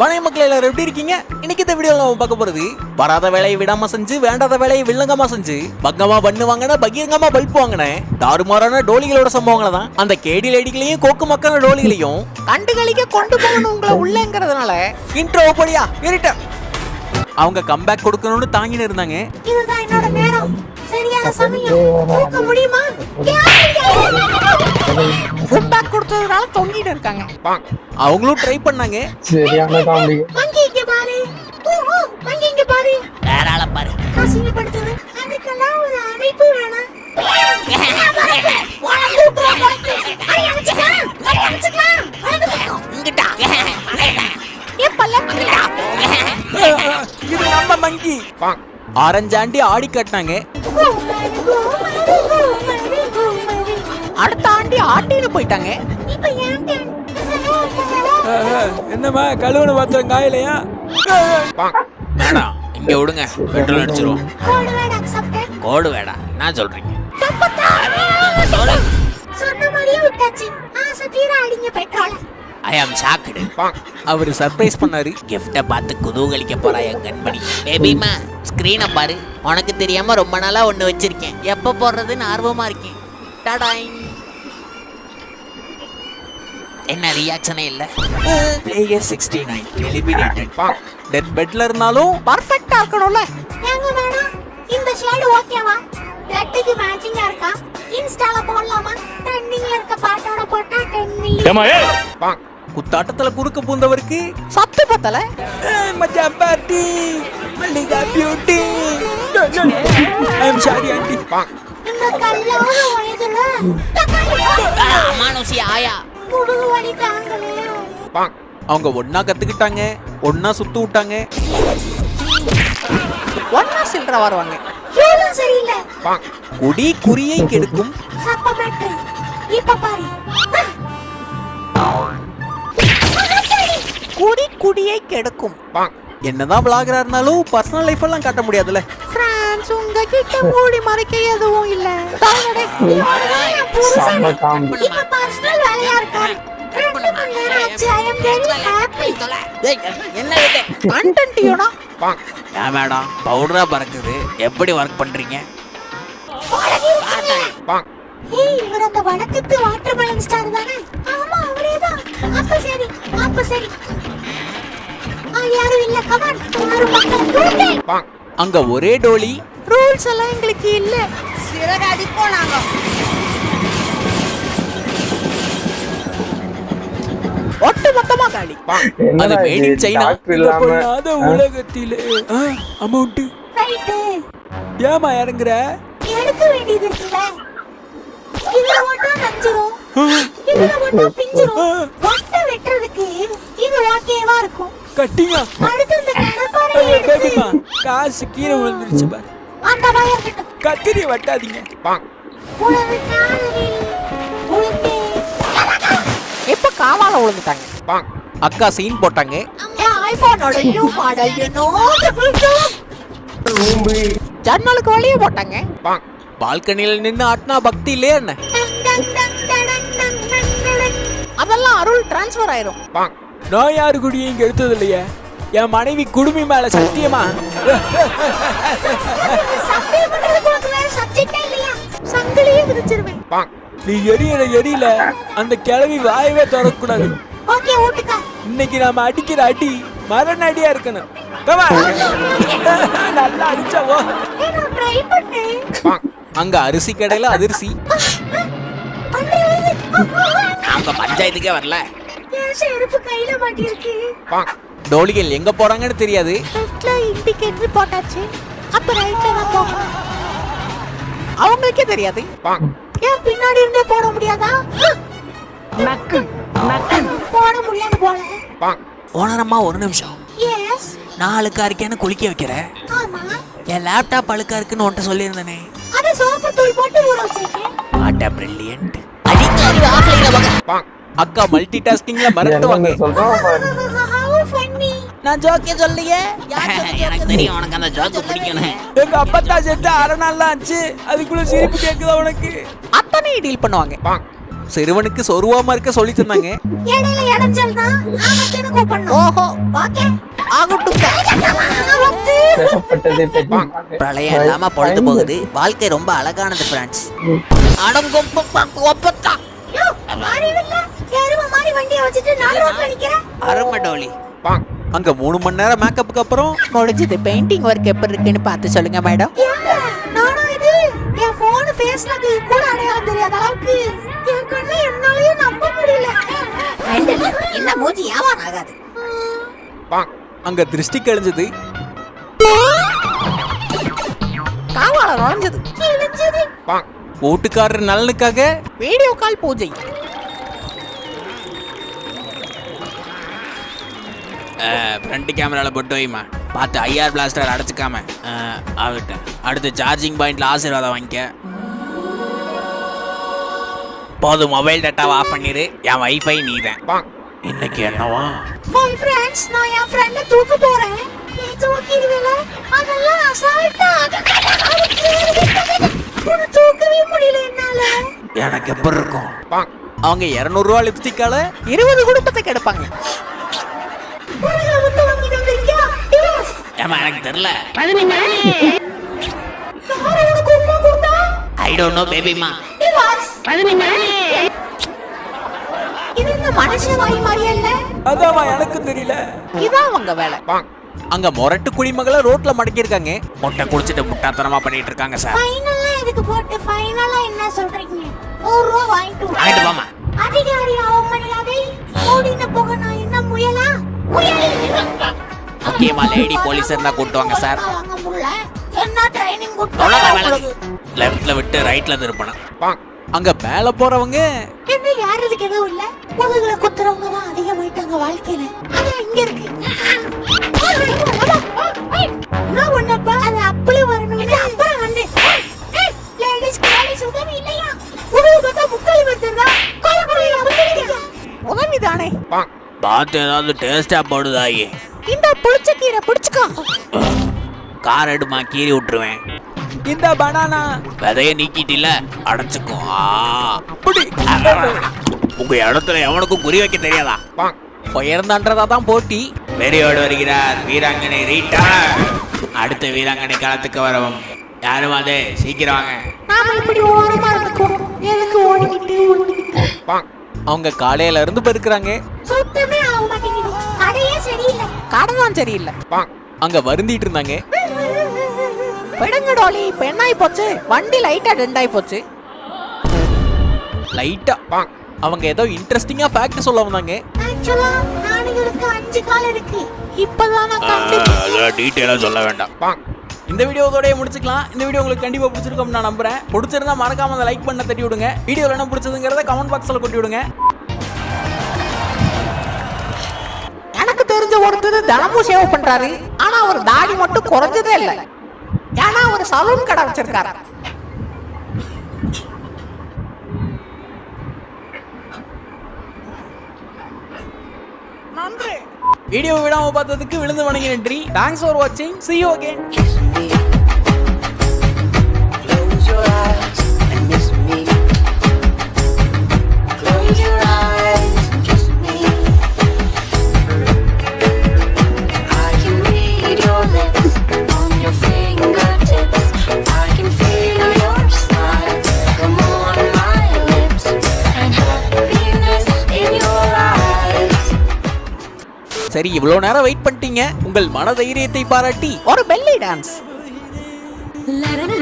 வணக்க மக்கள் எல்லாரும் எப்படி இருக்கீங்க? இன்னைக்கு இந்த வீடியோல நம்ம பார்க்க போறது வராத வேலையை விடாம செஞ்சு வேண்டாத வேலையை வில்லங்கமா செஞ்சு பங்கமா பண்ணு வாங்கின பகிரங்கமா பல்ப் வாங்கினேன் தாறுமாறான டோலிகளோட சம்பவங்களை தான். அந்த கேடி லேடிகளையும் கோக்கு மக்களான டோலிகளையும் கண்டுகளிக்க கொண்டு போகணும் உங்களை உள்ளங்கிறதுனால இன்ட்ரோ படியா இருட்ட அவங்க கம்பேக் கொடுக்கணும்னு தாங்கின்னு இருந்தாங்க. இதுதான் என்னோட நேரம். சரியான சமயம். தூக்க முடியுமா? கம்பேக் கொடுத்ததுனால தொங்கிட்டு இருக்காங்க. அவங்களும் ட்ரை பண்ணாங்க. சரியான காமெடி. மங்கி இங்க பாரு. மங்கி இங்க பாரு. வேறால பாரு. அசிங்கப்படுத்துது அதுக்கெல்லாம் ஒரு அமைப்பு வேணாம். நம்ம மங்கி. ஆரஞ்சாண்டி ஆடி கட்டினாங்க. அடுத்த ஆண்டி ஆட்டின்னு போயிட்டாங்க? என்னம்மா கழுவுன பாத்திரம் காயலையா வேணாம் இங்க விடுங்க பெட்ரோல் அடிச்சிருவோம் கோடு வேடா என்ன சொல்றீங்க. சொன்ன மாதிரியே விட்டாச்சு ஆசை தீர அடிங்க பெட்ரோல ஐ ஆம் ஷாக்டு அவர் சர்ப்ரைஸ் பண்ணாரு. கிஃப்ட பார்த்து குதூகலிக்க போறா என் கண்மணி. பேபிமா ஸ்கிரீனை பாரு. உனக்கு தெரியாம ரொம்ப நாளா ஒண்ணு வச்சிருக்கேன். எப்ப போடுறதுன்னு ஆர்வமா இருக்கேன். டடாய். என்ன ரியாக்ஷனே இல்ல? Player sixty nine eliminated death பெட்ல இருந்தாலும் பர்ஃபெக்டா இருக்கணும்ல. ஏங்க இந்த ஷேடு ஓகேவா ரெட்டுக்கு மேட்சிங்கா இருக்கா? இன்ஸ்டால போடலாமா? ட்ரெண்டிங்ல இருக்க பாட்டோட போட்டா 10 மில்லியன் குத்தாட்டத்துல குறுக்க பூந்தவருக்கு சத்து பத்தல? மச்சான் party Mallika beauty I am sorry aunty Manushi ஆயா. அவங்க ஒண்ணா கத்துக்கிட்டாங்க ஒண்ணா சுத்து விட்டாங்க. ஒண்ணா சில்லற வருவாங்க. குடி குறியை கெடுக்கும். இப்ப பாரு. குடி குடியை கெடுக்கும் என்னதான் விளாகரா இருந்தாலும் பர்சனல் லைஃப் எல்லாம் காட்ட முடியாதுல்ல. பிரான்ஸ் உங்ககிட்ட மூடி மறைக்க எதுவும் இல்ல. மேடம் பவுடரா பறக்குது. எப்படி ஒர்க் பண்றீங்க? ஏய் இவர் அந்த வடக்கத்து வாட்டர்மெலன் ஸ்டார் தானே? ஆமா அவரேதான் அப்ப சரி அப்ப சரி. ஆ யாரும் இல்ல கமான் யாரும் மக்கள் தூக்கு அங்க ஒரே டோலி. ரூல்ஸ் எல்லாம் எங்களுக்கு இல்ல. சிறகு அடிப்போம் நாங்க. ஒட்டு மொத்தமா காலி. அது உலகத்திலே அமௌண்ட் ரைட்டு ஏமா இறங்குற? எடுக்க வேண்டியது இருக்குல்ல. இதுல ஒட்டா நஞ்சிரும். இதுல ஒட்டா பிஞ்சிரும். ஒட்டை வெட்டுறதுக்கு இது ஓகேவா இருக்கும். கட்டிங்க அடுத்து இந்த காசு கீழே விழுந்துருச்சு பாரு. அந்த கிட்ட. கத்திரி வெட்டாதீங்க. உழவு காதலில் காவால விழுந்துட்டாங்க அக்கா சீன் போட்டாங்க. ஐபோனோட நியூ மாடல் யூ நோ ஜன்னலுக்கு வழியே போட்டாங்க. பால்கனில நின்னு ஆட்டினா பக்தி இல்லையா என்ன? அருள் டிரான்ஸ்ஃபர் ஆயிரும் நான் யாரு குடியும் இங்க எடுத்தது இல்லையே என் மனைவி குடுமி மேல சத்தியமா சங்கிலியே விதிச்சிருவேன் நீ எரியற எரியல அந்த கிழவி வாயவே ஓட்டுக்கா இன்னைக்கு நாம அடிக்கிற அடி மரண அடியா இருக்கணும். நல்லா அடிச்சவோ அங்க அரிசி கடையில அதிர்சி அவங்க பஞ்சாயத்துக்கே வரல. செருப்பு கையில மாட்டிருக்கு டோலிகள் எங்க போறாங்கன்னு தெரியாது. லெஃப்ட்ல இண்டிகேட்டர் போட்டாச்சு. அப்ப ரைட்ல தான் போகணும். அவங்களுக்கே தெரியாது. ஏன் பின்னாடி இருந்தே போட முடியாதா? நக்கு நக்கு போட முடியாது போல. ஓனரம்மா ஒரு நிமிஷம். எஸ் நான் அழுக்கா இருக்கேன்னு குளிக்க வைக்கிற. ஆமா. என் லேப்டாப் அழுக்கா இருக்குன்னு உன்ட்ட சொல்லியிருந்தேனே. அத சோப்பு தூள் போட்டு ஊற வச்சிருக்கேன். வாட் அ பிரில்லியன்ட் அக்கா மல்டி டாஸ்கிங்ல மிரட்டுவாங்க. என்னன்னு சொல்றோம்? பாரு. ஹவ் ஃபன்னி நான் ஜோக்கே சொல்லியே எனக்கு தெரியும் உனக்கு அந்த ஜோக்கு பிடிக்கணும் எங்க அப்பத்தா செத்து அரை நாள் தான் ஆச்சு. அதுக்குள்ள சிரிப்பு கேக்குதா உனக்கு? அத்தனை டீல் பண்ணுவாங்க. சிறுவனுக்கு சொருவாம இருக்க சொல்லி தந்தாங்க ஓஹோ. பிரளயம் இல்லாம பொழுது போகுது. வாழ்க்கை ரொம்ப அழகானது ஃப்ரெண்ட்ஸ் அடங்கும் ஒப்பத்தா. யோ, அறிவில்ல. எரும மாதிரி வண்டியை வச்சுட்டு நான் ரோட்ல நிக்கிறேன். அருமை டோலி அங்க மூணு மணி நேரம் மேக்கப்புக்கு அப்புறம் முடிஞ்சது. பெயிண்டிங் ஒர்க் எப்படி இருக்குன்னு பார்த்து சொல்லுங்க மேடம் ஏங்க, நானா இது என் போன் ஃபேஸ்ல கூட அடையாளம் தெரியாத அளவுக்கு. என்னாலயே நம்ப முடியல. என்ன மூஞ்சி வியாபாரம் ஆகாது. அங்க திருஷ்டி கழிஞ்சது காவால நுழைஞ்சது. கிழிஞ்சது வீட்டுக்காரர் நலனுக்காக. வீடியோ கால் பூஜை. ஃப்ரண்ட் கேமரால போட்டு வைமா பார்த்து ஐஆர் பிளாஸ்டர் அடைச்சிக்காம. ஆகட்டும். அடுத்து சார்ஜிங் பாயிண்ட்ல ஆசீர்வாதம் வாங்கிக்க. போதும் மொபைல் டேட்டாவை ஆஃப் பண்ணிரு. என் வைஃபை நீ தான் இன்னைக்கு என்னவா? ஹாய் ஃப்ரெண்ட்ஸ் நான் என் ஃப்ரெண்ட தூக்க போறேன். நீ தூக்கிடுவல? அதெல்லாம் அசால்ட்டா உன்னை தூக்கவே முடியல என்னால. எனக்கு எப்படி இருக்கும்? அவங்க இரநூறுவா லிப்ஸ்டிக்கால இருபது குடும்பத்தை கெடுப்பாங்க. ஏமா எனக்கு தெரியல. ஐ டோன்ட் நோ பேபிமா இது இந்த மனுஷ வாய் மாதிரியே இல்ல? எனக்கு தெரியல. இதான் உங்க வேலை. அங்க மொரட்டு குடிமகளை ரோட்ல மடக்கியிருக்காங்க. முட்டை குடிச்சிட்டு முட்டாத்தனமா பண்ணிட்டு இருக்காங்க சார். ஃபைனலா இதுக்கு போட்டு ஃபைனலா என்ன சொல்றீங்க? நூறு ரூபா வாங்கிட்டு வா. வாங்கிட்டு போமா அதிகாரி அவமரியாதை ஓடின போக நான் என்ன முயலா? முயல். முக்கியமா லேடி போலீஸ் இருந்தா கூட்டு வாங்க சார் என்ன ட்ரைனிங் அவ்வளவுதான் வேலை. கொடுத்து லெஃப்ட்ல விட்டு ரைட்ல திருப்பணும் அங்க மேல போறவங்க என்ன யாருக்கு எதுவும் இல்ல? முதுகுல குத்துறவங்க தான் அதிகமாயிட்டாங்க வாழ்க்கையில. அது இங்க இருக்கு. நான் ஒன்னப்பா அது அப்பளே வரணும். இது அப்புறம் வந்து லேடிஸ் காலேஜ் உதவி இல்லையா? உதவி பார்த்தா முக்காலி வந்துடுறா உதவி தானே பார்த்து ஏதாவது டேஸ்டா போடுதாயே இந்த புளிச்ச கீரை பிடிச்சுக்கோ. கார் எடுமா கீறி விட்டுருவேன். இந்த பனானா. விதைய நீக்கிட்டில அடைச்சுக்கும். உங்க இடத்துல எவனுக்கும் குறி வைக்க தெரியாதா? உயர்ந்தான்றதா தான் போட்டி. வெறியோடு வருகிறார் வீராங்கனை ரீட்டா. அடுத்த வீராங்கனை களத்துக்கு வரவும். யாரும் அது சீக்கிரம் வாங்க. அவங்க காலையில இருந்து பெருக்குறாங்க. சுத்தமே ஆக மாட்டேங்குது. கடையே சரியில்லை. கடை தான் சரியில்லை அங்க வருந்திட்டு இருந்தாங்க. விடுங்க டோலி இப்ப என்ன ஆகி போச்சு வண்டி லைட்டா ரெண்டாயி போச்சு லைட்டா அவங்க ஏதோ இன்ட்ரெஸ்டிங்கா ஃபேக்ட் சொல்ல வந்தாங்க ஆக்சுவலா நாடுகளுக்கு அஞ்சு கால் இருக்கு இப்பதான் நான் சொல்ல வேண்டாம் இந்த வீடியோ இதோடய முடிச்சுக்கலாம். இந்த வீடியோ உங்களுக்கு கண்டிப்பா பிடிச்சிருக்கும் நான் நம்புறேன். பிடிச்சிருந்தா மறக்காம அந்த லைக் பண்ண தட்டி விடுங்க. வீடியோல என்ன பிடிச்சதுங்கிறத கமெண்ட் பாக்ஸ்ல கொட்டி விடுங்க. எனக்கு தெரிஞ்ச ஒருத்தர் தினமும் சேவ் பண்றாரு. ஆனா அவர் தாடி மட்டும் குறைஞ்சதே இல்ல. சலூன் கடை வச்சிருக்காரு. நன்றி. வீடியோ விடாம பார்த்ததுக்கு விழுந்து வணங்கி நன்றி தேங்க்ஸ் ஃபார் வாட்சிங் see you again. சரி இவ்வளோ நேரம் வெயிட் பண்ணிட்டீங்க. உங்கள் மன தைரியத்தை பாராட்டி ஒரு பெல்லி டான்ஸ் லரண